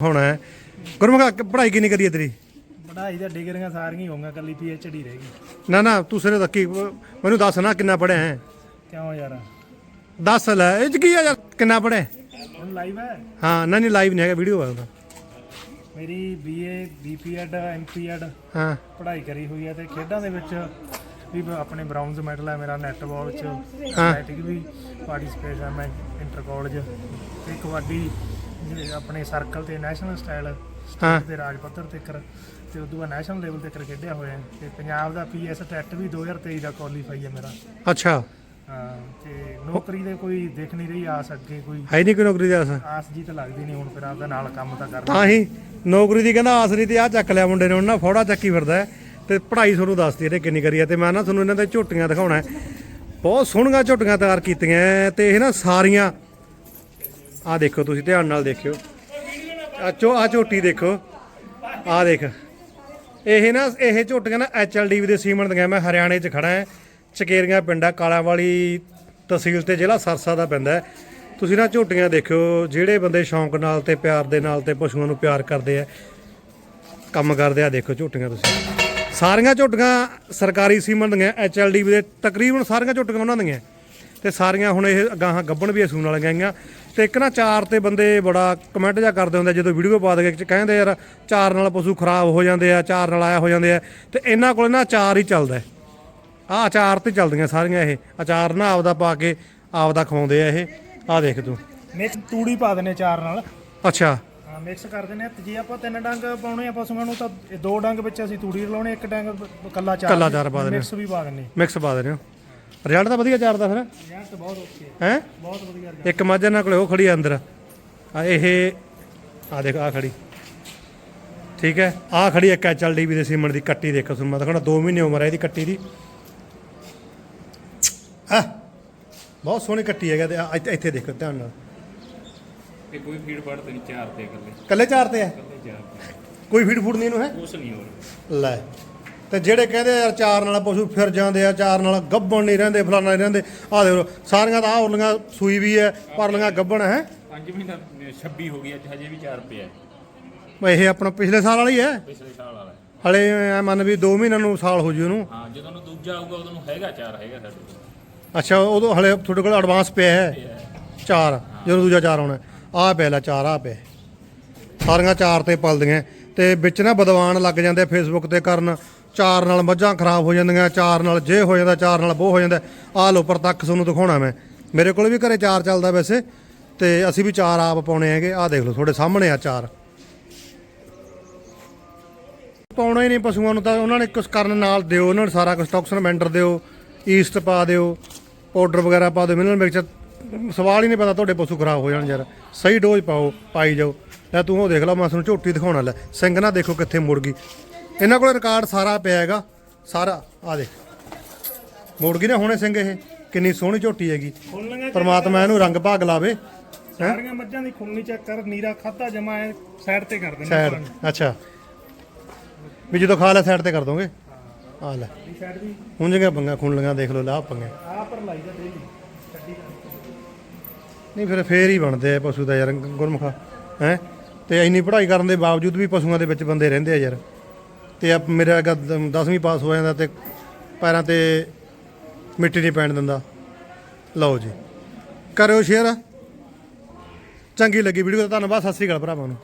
ਹੋਣਾ ਹੈ। ਗੁਰਮੁਖਾ ਕ- ਪੜ੍ਹਾਈ ਕਿੰਨੀ ਕਰੀ ਹੈ ਤੇਰੀ? ਪੜ੍ਹਾਈ ਤਾਂ ਡਿਗਰੀਆਂ ਸਾਰੀਆਂ ਹੀ ਹੋਊਗਾ ਕੱਲੀ ਪੀਐਚਡੀ ਰਹਿ ਗਈ। ਨਾ ਨਾ ਤੂੰ ਸਿਰੇ ਤੱਕੀ ਮੈਨੂੰ ਦੱਸ ਨਾ ਕਿੰਨਾ ਪੜ੍ਹਿਆ ਹੈ। ਕਿਉਂ ਯਾਰ? ਦੱਸ ਲੈ ਇਹ 'ਚ ਕੀ ਆ ਯਾਰ ਕਿੰਨਾ ਪੜ੍ਹਿਆ ਹੁਣ ਲਾਈਵ ਹੈ? ਹਾਂ ਨਾ ਨਹੀਂ ਲਾਈਵ ਨਹੀਂ ਹੈਗਾ ਵੀਡੀਓ ਆ ਉਹਦਾ। ਮੇਰੀ ਬੀਏ ਬੀਪੀਐਡ ਐਮਪੀਐਡ ਹਾਂ। ਪੜ੍ਹਾਈ ਕਰੀ ਹੋਈ ਹੈ ਤੇ ਖੇਡਾਂ ਦੇ ਵਿੱਚ ਵੀ ਬ- ਆਪਣੇ ਬ੍ਰਾਊਨਜ਼ ਮੈਡਲ ਹੈ ਮੇਰਾ ਨੈਟਬਾਲ ਚ ਹਾਂ। ਐਥਲੈਟਿਕ ਵੀ ਪਾਰਟਿਸਿਪੇਟ ਮੈਂ ਇੰਟਰ ਕਾਲਜ ਤੇ ਕਬੱਡੀ ਜਿਹੜੇ ਆਪਣੇ ਸਰਕਲ ਤੇ ਨੈਸ਼ਨਲ ਸਟਾਈਲ ਹਾਂ। ਸਟੇਟ ਤੇ ਰਾਜ ਪੱਧਰ ਤੇ ਕਰ ਤੇ ਉਦੋਂ ਬਾਅਦ ਨੈਸ਼ਨਲ ਲੈਵਲ ਤੇ ਕਰ ਖੇਡਿਆ ਹੋਇਆ ਹੈ ਤੇ ਪੰਜਾਬ ਦਾ ਪੀਐਸ ਟੈਟ ਵੀ 2023 ਦਾ ਕੁਆਲੀਫਾਈ ਹੈ ਮੇਰਾ ਅੱਛਾ ਹਾਂ ਤੇ ਨੌਕਰੀ ਦੇ ਕੋਈ ਦੇਖ ਨਹੀਂ ਰਹੀ ਆਸ ਅੱਗੇ ਕੋਈ ਹੈ ਨਹੀਂ ਕੋਈ ਨੌਕਰੀ ਦੀ ਆਸ ਆਸ ਜੀ ਤਾਂ ਲੱਗਦੀ ਨਹੀਂ ਹੁਣ ਫਿਰ ਆਪਦਾ ਨਾਲ ਕੰਮ ਤਾਂ ਕਰਨਾ ਤਾਂ ਹੀ ਨੌਕਰੀ ਦੀ ਕਹਿੰਦਾ ਆਸ ਨਹੀਂ ਤੇ ਆ ਚੱਕ ਲਿਆ ਮੁੰਡੇ ਨੇ ਉਹਨਾਂ ਫੋੜਾ ਚੱਕੀ ਫਿਰਦਾ ਹੈ ਤੇ ਪੜ੍ਹਾਈ ਤੁਹਾਨੂੰ ਦੱਸਦੀ ਇਹਨੇ ਕਿੰਨੀ ਕਰੀ ਹੈ ਤੇ ਮੈਂ ਨਾ ਤੁਹਾਨੂੰ ਇਹਨਾਂ ਦੇ ਝੋਟੀਆਂ ਦਿਖਾਉਣਾ ਹੈ। ਬਹੁਤ ਸੋਹਣੀਆਂ ਝੋਟੀਆਂ ਤਿਆਰ ਕੀਤੀਆਂ ਹੈ ਤੇ ਇਹ ਨਾ ਸਾਰੀਆਂ ਆ ਦੇਖੋ ਤੁਸੀਂ, ਧਿਆਨ ਨਾਲ ਦੇਖਿਓ। ਆ ਚੋ ਆ ਝੋਟੀ ਦੇਖੋ। ਆ ਦੇਖ। ਇਹ ਨਾ, ਇਹ ਝੋਟੀਆਂ ਨਾ ਐਚਐਲਡੀ ਦੇ ਸੀਮਨ ਦੀਆਂ। ਮੈਂ ਹਰਿਆਣੇ 'ਚ ਖੜਾ ਹਾਂ। ਚਕੇਰੀਆਂ ਪਿੰਡਾ ਕਾਲਾ ਵਾਲੀ ਤਹਿਸੀਲ ਤੇ ਜ਼ਿਲ੍ਹਾ ਸਰਸਾ ਦਾ ਪੈਂਦਾ ਤੁਸੀਂ ਨਾ ਝੋਟੀਆਂ ਦੇਖਿਓ, ਜਿਹੜੇ ਬੰਦੇ ਸ਼ੌਂਕ ਨਾਲ ਤੇ ਪਿਆਰ ਦੇ ਨਾਲ ਤੇ ਪਸ਼ੂਆਂ ਨੂੰ ਪਿਆਰ ਕਰਦੇ ਆ, ਕੰਮ ਕਰਦੇ ਆ ਦੇਖੋ ਝੋਟੀਆਂ ਤੁਸੀਂ। ਸਾਰੀਆਂ ਝੋਟੀਆਂ ਸਰਕਾਰੀ ਸੀਮਨ ਦੀਆਂ ਐਚਐਲਡੀ ਦੇ, ਤਕਰੀਬਨ ਸਾਰੀਆਂ ਝੋਟੀਆਂ ਉਹਨਾਂ ਦੀਆਂ। ਤੇ ਸਾਰੀਆਂ ਹੁਣ ਇਹ ਗਾਹਾਂ ਗੱਬਣ ਵੀ ਅਸੂਣ ਵਾਲੀਆਂ ਗਈਆਂ ਤੇ ਇੱਕ ਨਾ ਚਾਰ ਤੇ ਬੰਦੇ ਬੜਾ ਕਮੈਂਟ ਜਾ ਕਰਦੇ ਹੁੰਦੇ ਆ ਜਦੋਂ ਵੀਡੀਓ ਪਾ ਦੇ ਕਹਿੰਦੇ ਯਾਰ ਚਾਰ ਨਾਲ ਪਸ਼ੂ ਖਰਾਬ ਹੋ ਜਾਂਦੇ ਆ ਚਾਰ ਨਾਲ ਆਇਆ ਹੋ ਜਾਂਦੇ ਆ ਤੇ ਇਹਨਾਂ ਕੋਲ ਨਾ ਚਾਰ ਹੀ ਚੱਲਦਾ। ਆਹ ਅਚਾਰ ਤੇ ਚੱਲਦੀਆਂ ਸਾਰੀਆਂ ਇਹ ਅਚਾਰ ਨਾ ਆਪਦਾ ਪਾ ਕੇ ਆਪਦਾ ਖਵਾਉਂਦੇ ਆ ਇਹ। ਆਹ ਦੇਖ ਤੂੰ। ਮਿਕਸ ਤੂੜੀ ਪਾ ਦਿੰਨੇ ਚਾਰ ਨਾਲ। ਅੱਛਾ। ਹਾਂ ਮਿਕਸ ਕਰ ਦਿੰਨੇ ਆ। ਤੇ ਜੇ ਆਪਾਂ ਤਿੰਨ ਡੰਗ ਪਾਉਣੇ ਆ ਪਸ਼ੂਆਂ ਨੂੰ ਤਾਂ ਦੋ ਡੰਗ ਵਿੱਚ ਅਸੀਂ ਤੂੜੀ ਲਾਉਣੇ ਇੱਕ ਡੰਗ ਕੱਲਾ ਚਾਰ ਕੱਲਾ ਚਾਰ ਪਾ ਦਿੰਦੇ ਮਿਕਸ ਵੀ ਪਾ ਦਿੰਨੇ ਮਿਕਸ ਪਾ ਦੇ ਰਹੇ ਹੋ। ਰਿਜ਼ਲਟ ਤਾਂ ਵਧੀਆ ਅਚਾਰ ਦਾ ਫਿਰ ਤਾਂ ਬਹੁਤ ਓਕੇ ਹੈ? ਬਹੁਤ ਵਧੀਆ ਇੱਕ ਮੱਝ ਇਹਨਾਂ ਕੋਲੇ ਉਹ ਖੜੀ ਆ ਅੰਦਰ। ਆ ਇਹ ਆ ਦੇਖ ਆ ਖੜੀ। ਠੀਕ ਹੈ? ਆ ਖੜੀ ਇੱਕ ਐਚਐਲਡੀ ਵੀ ਦੇ ਸੀਮਨ ਦੀ ਕੱਟੀ ਦੇਖੋ ਤੁਹਾਨੂੰ ਮੈਂ ਦਿਖਾਉਣਾ 2 ਮਹੀਨੇ ਉਮਰ ਹੈ ਇਹਦੀ ਕੱਟੀ ਦੀ। ਆ ਬਹੁਤ ਸੋਹਣੀ ਕੱਟੀ ਹੈਗਾ ਤੇ ਇੱਥੇ- ਇੱਥੇ ਦੇਖੋ ਧਿਆਨ ਨਾਲ। ਇਹ ਕੋਈ ਫੀਡ ਫੜ ਤੇ ਨਹੀਂ ਚਾਰ ਤੇ ਇਕੱਲੇ। ਕੱਲੇ ਚਾਰ ਤੇ ਹੈ ਇਕੱਲੇ ਚਾਰ ਤੇ ਕੋਈ ਫੀਡ ਫੂਡ ਨਹੀਂ ਇਹਨੂੰ ਹੈ? ਕੁਛ ਨਹੀਂ ਹੋਰ। ਲੈ। ਤੇ ਜਿਹੜੇ ਕਹਿੰਦੇ ਯਾਰ ਚਾਰ ਨਾਲ ਪਸ਼ੂ ਫਿਰ ਜਾਂਦੇ ਆ ਚਾਰ ਨਾਲ ਗੱਬਣ ਨਹੀਂ ਰਹਿੰਦੇ ਫਲਾਣਾ ਨਹੀਂ ਰਹਿੰਦੇ ਆ ਦੇਖੋ ਸਾਰੀਆਂ ਤਾਂ ਆ ਉਰਲੀਆਂ ਸੂਈ ਵੀ ਹੈ ਪਰਲੀਆਂ ਗੱਬਣ ਹੈ। ਪੰਜ ਮਹੀਨਾ 26 ਹੋ ਗਈ ਅੱਜ ਹਜੇ ਵੀ 4 ਪਿਆ ਹੈ, ਇਹ ਆਪਣਾ ਪਿਛਲੇ ਸਾਲ ਵਾਲੀ ਹੈ? ਪਿਛਲੇ ਸਾਲ ਵਾਲਾ। ਹਲੇ ਐ ਮੰਨ ਵੀ 2 ਮਹੀਨਿਆਂ ਨੂੰ ਸਾਲ ਹੋ ਜੂ ਉਹਨੂੰ। ਹਾਂ ਜਦੋਂ ਨੂੰ ਦੂਜਾ ਆਊਗਾ ਉਦੋਂ ਨੂੰ ਹੈਗਾ ਚਾਰ ਹੈਗਾ ਸਾਡੇ ਕੋਲ। ਅੱਛਾ ਉਦੋਂ ਹਲੇ ਤੁਹਾਡੇ ਕੋਲ ਐਡਵਾਂਸ ਪਿਆ ਹੈ? ਚਾਰ ਜਦੋਂ ਦੂਜਾ ਚਾਰ ਆਉਣਾ ਆ ਪਿਆ ਲੈ ਚਾਰ ਆ ਪਿਆ ਸਾਰੀਆਂ ਚਾਰ ਤੇ ਪਲਦੀਆਂ ਤੇ ਵਿੱਚ ਨਾ ਬਦਵਾਨ ਲੱਗ ਜਾਂਦੇ ਫੇਸਬੁੱਕ ਤੇ ਕਰਨ। ਚਾਰ ਨਾਲ ਮੱਝਾਂ ਖਰਾਬ ਹੋ ਜਾਂਦੀਆਂ, ਚਾਰ ਨਾਲ ਜੇ ਹੋ ਜਾਂਦਾ, ਚਾਰ ਨਾਲ ਉਹ ਹੋ ਜਾਂਦਾ। ਆਹ ਲੋ ਤੱਕ ਤੁਹਾਨੂੰ ਦਿਖਾਉਣਾ ਮੈਂ। ਮੇਰੇ ਕੋਲ ਵੀ ਘਰੇ ਚਾਰ ਚੱਲਦਾ ਵੈਸੇ, ਤੇ ਅਸੀਂ ਵੀ ਚਾਰ ਆਪ ਪਾਉਣੇ ਹੈਗੇ। ਆਹ ਦੇਖ ਲਓ, ਤੁਹਾਡੇ ਸਾਹਮਣੇ ਆ ਚਾਰ। ਪਾਉਣਾ ਹੀ ਨਹੀਂ ਪਸ਼ੂਆਂ ਨੂੰ ਤਾਂ ਉਹਨਾਂ ਨੇ ਕੁਝ ਕਰਨ ਨਾਲ ਦਿਓ, ਉਹਨਾਂ ਨੂੰ ਸਾਰਾ ਕੁਝ ਟੌਕਸਨ ਮੈਂਡਰ ਦਿਓ, ਈਸਟ ਪਾ ਦਿਓ, ਪਾਊਡਰ ਵਗੈਰਾ ਪਾ ਦਿਓ ਮਿਨਰਲ ਮਿਕਸਚਰ ਸਵਾਲ ਹੀ ਨਹੀਂ ਪਤਾ ਤੁਹਾਡੇ ਪਸ਼ੂ ਖਰਾਬ ਹੋ ਜਾਣ ਯਾਰ। ਸਹੀ ਡੋਜ਼ ਪਾਓ, ਪਾਈ ਜਾਓ। ਲੈ ਤੂੰ ਉਹ ਦੇਖ ਲਾ, ਮੈਂ ਤੁਹਾਨੂੰ ਝੋਟੀ ਦਿਖਾਉਣਾ, ਲੈ। ਸਿੰਘ ਨਾ ਦੇਖੋ ਕਿੱਥੇ ਮੁੜ ਗਈ। ਇਹਨਾਂ ਕੋਲ ਰਿਕਾਰਡ ਸਾਰਾ ਪਿਆ ਹੈਗਾ। ਸਾਰਾ ਆ ਦੇਖ। ਮੁੜ ਗਈ ਨਾ ਹੁਣੇ ਸਿੰਘ ਇਹ। ਕਿੰਨੀ ਸੋਹਣੀ ਝੋਟੀ ਹੈਗੀ। ਪਰਮਾਤਮਾ ਇਹਨੂੰ ਰੰਗ ਭਾਗ ਲਾਵੇ। ਸਾਰੀਆਂ ਮੱਝਾਂ ਦੀ ਖੁੰਨੀ ਚੈੱਕ ਕਰ ਨੀਰਾ ਖਾਦਾ ਜਮਾ ਐ ਸਾਈਡ ਤੇ ਕਰ ਦਿੰਨੇ ਸਾਈਡ ਅੱਛਾ। ਵੀ ਜਦੋਂ ਖਾ ਲੈ ਸਾਈਡ ਤੇ ਕਰ ਦੋਗੇ? ਆ ਲੈ। ਸਾਈਡ ਵੀ ਹੁਣ ਜਗ੍ਹਾ ਪੰਗਾ ਖੁਣ ਲਗਾ ਦੇਖ ਲਓ ਲਾਹ ਪੰਗੇ। ਆ ਪਰ ਲਾਈ ਦਾ ਡੇਲੀ ਛੱਡੀ ਨਹੀਂ ਫਿਰ ਫੇਰ ਹੀ ਬਣਦੇ ਆ ਪਸ਼ੂ ਦਾ ਯਾਰ ਗੁਰਮੁਖਾ। ਹੈ? ਤੇ ਇੰਨੀ ਪੜ੍ਹਾਈ ਕਰਨ ਦੇ ਬਾਵਜੂਦ ਵੀ ਪਸ਼ੂਆਂ ਦੇ ਵਿੱਚ ਬੰਦੇ ਰਹਿੰਦੇ ਆ ਯਾਰ। ਤੇ ਆ ਮੇਰਾ 10ਵੀਂ ਪਾਸ ਹੋ ਜਾਂਦਾ ਤੇ ਪੈਰਾਂ ਤੇ ਮਿੱਟੀ ਨਹੀਂ ਪੈਣ ਦਿੰਦਾ। ਲਓ ਜੀ। ਕਰਿਓ ਸ਼ੇਅਰ ਚੰਗੀ ਲੱਗੀ ਵੀਡੀਓ ਦਾ ਧੰਨਵਾਦ, ਸਤਿ ਸ੍ਰੀ ਅਕਾਲ ਭਰਾਵਾਂ ਨੂੰ।